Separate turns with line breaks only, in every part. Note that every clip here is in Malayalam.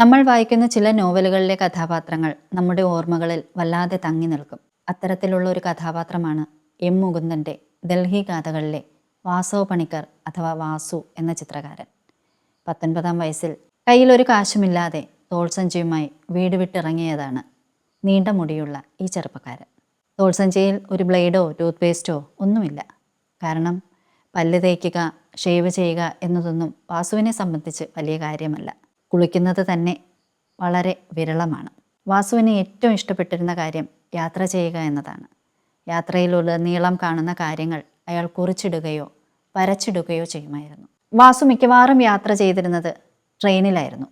നമ്മൾ വായിക്കുന്ന ചില നോവലുകളിലെ കഥാപാത്രങ്ങൾ നമ്മുടെ ഓർമ്മകളിൽ വല്ലാതെ തങ്ങി നിൽക്കും. അത്തരത്തിലുള്ള ഒരു കഥാപാത്രമാണ് എം മുകുന്ദന്റെ ഡൽഹി ഗാഥകളിലെ വാസവ പണിക്കർ അഥവാ വാസു എന്ന ചിത്രകാരൻ. പത്തൊൻപതാം വയസ്സിൽ കയ്യിൽ ഒരു കാശുമില്ലാതെ തോൾസഞ്ചിയുമായി വീട് വിട്ടിറങ്ങിയതാണ് നീണ്ട മുടിയുള്ള ഈ ചെറുപ്പക്കാരൻ. തോൾസഞ്ചിയിൽ ഒരു ബ്ലേഡോ ടൂത്ത് പേസ്റ്റോ ഒന്നുമില്ല. കാരണം പല്ല് തേക്കുക ഷേവ് ചെയ്യുക എന്നതൊന്നും വാസുവിനെ സംബന്ധിച്ച് വലിയ കാര്യമല്ല. കുളിക്കുന്നത് തന്നെ വളരെ വിരളമാണ്. വാസുവിന് ഏറ്റവും ഇഷ്ടപ്പെട്ടിരുന്ന കാര്യം യാത്ര ചെയ്യുക എന്നതാണ്. യാത്രയിലുടനീളം കാണുന്ന കാര്യങ്ങൾ അയാൾ കുറിച്ചിടുകയോ വരച്ചിടുകയോ ചെയ്യുമായിരുന്നു. വാസു മിക്കവാറും യാത്ര ചെയ്തിരുന്നത് ട്രെയിനിലായിരുന്നു.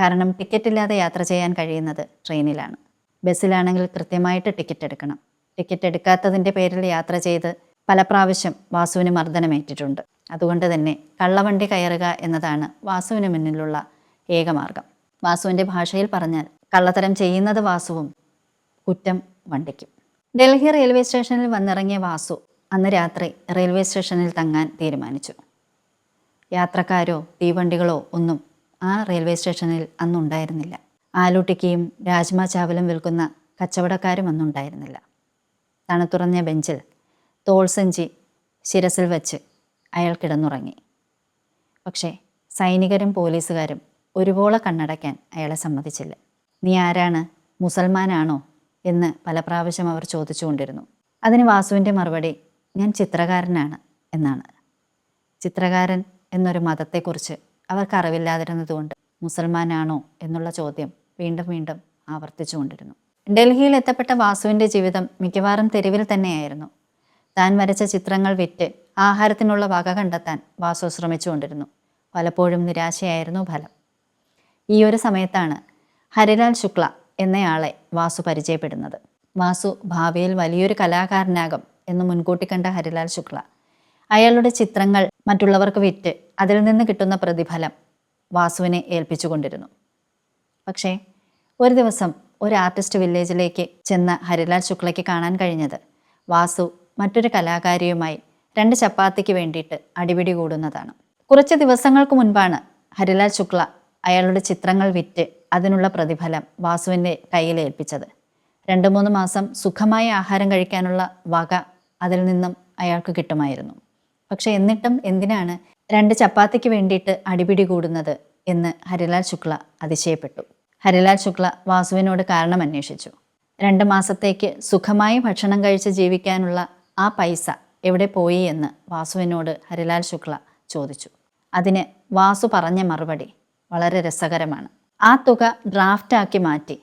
കാരണം ടിക്കറ്റ് ഇല്ലാതെ യാത്ര ചെയ്യാൻ കഴിയുന്നത് ട്രെയിനിലാണ്. ബസ്സിലാണെങ്കിൽ കൃത്യമായിട്ട് ടിക്കറ്റ് എടുക്കണം. ടിക്കറ്റ് എടുക്കാത്തതിന്റെ പേരിൽ യാത്ര ചെയ്ത് പല പ്രാവശ്യം വാസുവിന് മർദ്ദനമേറ്റിട്ടുണ്ട്. അതുകൊണ്ട് തന്നെ കള്ളവണ്ടി കയറുക എന്നതാണ് വാസുവിന് മുന്നിലുള്ള ഏകമാർഗം. വാസുവിന്റെ ഭാഷയിൽ പറഞ്ഞാൽ കള്ളത്തരം ചെയ്യുന്നത് വാസുവും കുറ്റം വണ്ടിക്കും. ഡൽഹി റെയിൽവേ സ്റ്റേഷനിൽ വന്നിറങ്ങിയ വാസു അന്ന് രാത്രി റെയിൽവേ സ്റ്റേഷനിൽ തങ്ങാൻ തീരുമാനിച്ചു. യാത്രക്കാരോ തീവണ്ടികളോ ഒന്നും ആ റെയിൽവേ സ്റ്റേഷനിൽ അന്നുണ്ടായിരുന്നില്ല. ആലൂട്ടിക്കയും രാജ്മ ചാവലും വിൽക്കുന്ന കച്ചവടക്കാരും അന്നുണ്ടായിരുന്നില്ല. തണുത്തുറഞ്ഞ ബെഞ്ചിൽ തോൾസഞ്ചി ശിരസിൽ വച്ച് അയാൾ കിടന്നുറങ്ങി. പക്ഷേ സൈനികരും പോലീസുകാരും ഒരുപോലെ കണ്ണടയ്ക്കാൻ അയാളെ സമ്മതിച്ചില്ല. നീ ആരാണ്? മുസൽമാനാണോ? എന്ന് പല പ്രാവശ്യം അവർ ചോദിച്ചുകൊണ്ടിരുന്നു. അതിന് വാസുവിന്റെ മറുപടി ഞാൻ ചിത്രകാരനാണ് എന്നാണ്. ചിത്രകാരൻ എന്നൊരു മതത്തെക്കുറിച്ച് അവർക്ക് അറിവില്ലാതിരുന്നതുകൊണ്ട് മുസൽമാനാണോ എന്നുള്ള ചോദ്യം വീണ്ടും വീണ്ടും ആവർത്തിച്ചുകൊണ്ടിരുന്നു. ഡൽഹിയിൽ എത്തപ്പെട്ട വാസുവിന്റെ ജീവിതം മിക്കവാറും തെരുവിൽ തന്നെയായിരുന്നു. താൻ വരച്ച ചിത്രങ്ങൾ വിറ്റ് ആഹാരത്തിനുള്ള വക കണ്ടെത്താൻ വാസു ശ്രമിച്ചുകൊണ്ടിരുന്നു. പലപ്പോഴും നിരാശയായിരുന്നു ഫലം. ഈ ഒരു സമയത്താണ് ഹരിലാൽ ശുക്ല എന്നയാളെ വാസു പരിചയപ്പെടുന്നത്. വാസു ഭാവിയിൽ വലിയൊരു കലാകാരനാകും എന്ന് മുൻകൂട്ടി കണ്ട ഹരിലാൽ ശുക്ല അയാളുടെ ചിത്രങ്ങൾ മറ്റുള്ളവർക്ക് വിറ്റ് അതിൽ നിന്ന് കിട്ടുന്ന പ്രതിഫലം വാസുവിനെ ഏൽപ്പിച്ചുകൊണ്ടിരുന്നു പക്ഷേ ഒരു ദിവസം ഒരു ആർട്ടിസ്റ്റ് വില്ലേജിലേക്ക് ചെന്ന ഹരിലാൽ ശുക്ലയ്ക്ക് കാണാൻ കഴിഞ്ഞത് വാസു മറ്റൊരു കലാകാരിയുമായി രണ്ട് ചപ്പാത്തിക്ക് വേണ്ടിയിട്ട് അടിപിടി കൂടുന്നതാണ്. കുറച്ച് ദിവസങ്ങൾക്ക് മുൻപാണ് ഹരിലാൽ ശുക്ല അയാളുടെ ചിത്രങ്ങൾ വിറ്റ് അതിനുള്ള പ്രതിഫലം വാസുവിന്റെ കയ്യിൽ ഏൽപ്പിച്ചത്. രണ്ട് മൂന്ന് മാസം സുഖമായ ആഹാരം കഴിക്കാനുള്ള വക അതിൽ നിന്നും അയാൾക്ക് കിട്ടുമായിരുന്നു. പക്ഷെ എന്നിട്ടും എന്തിനാണ് രണ്ട് ചപ്പാത്തിക്ക് വേണ്ടിയിട്ട് അടിപിടി കൂടുന്നത് എന്ന് ഹരിലാൽ ശുക്ല അതിശയപ്പെട്ടു. ഹരിലാൽ ശുക്ല വാസുവിനോട് കാരണം അന്വേഷിച്ചു. രണ്ട് മാസത്തേക്ക് സുഖമായി ഭക്ഷണം കഴിച്ച് ജീവിക്കാനുള്ള ആ പൈസ എവിടെ പോയി എന്ന് വാസുവിനോട് ഹരിലാൽ ശുക്ല ചോദിച്ചു. അതിന് വാസു പറഞ്ഞ മറുപടി വളരെ രസകരമാണ്. ആ തുക ഡ്രാഫ്റ്റാക്കി മാറ്റി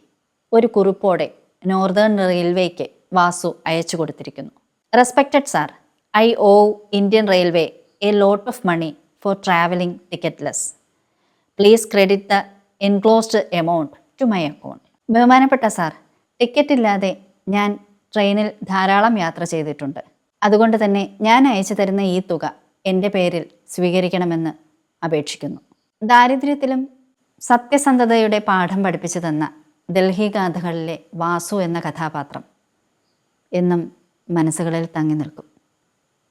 ഒരു കുറിപ്പോടെ നോർത്തേൺ റെയിൽവേക്ക് വാസു അയച്ചു കൊടുത്തിരിക്കുന്നു. Respected sir I owe Indian railway a lot of money for travelling ticketless please credit the enclosed amount to my account ബഹുമാനപ്പെട്ട സാർ ടിക്കറ്റ് ഇല്ലാതെ ഞാൻ ട്രെയിനിൽ ധാരാളം യാത്ര ചെയ്തിട്ടുണ്ട്. അതുകൊണ്ട് തന്നെ ഞാൻ അയച്ചു തരുന്ന ഈ തുക എന്റെ പേരിൽ സ്വീകരിക്കണമെന്ന് അപേക്ഷിക്കുന്നു. ദാരിദ്ര്യത്തിലും സത്യസന്ധതയുടെ പാഠം പഠിപ്പിച്ചു തന്ന ഡൽഹി ഗാഥകളിലെ വാസു എന്ന കഥാപാത്രം എന്നും മനസ്സുകളിൽ തങ്ങി നിൽക്കും.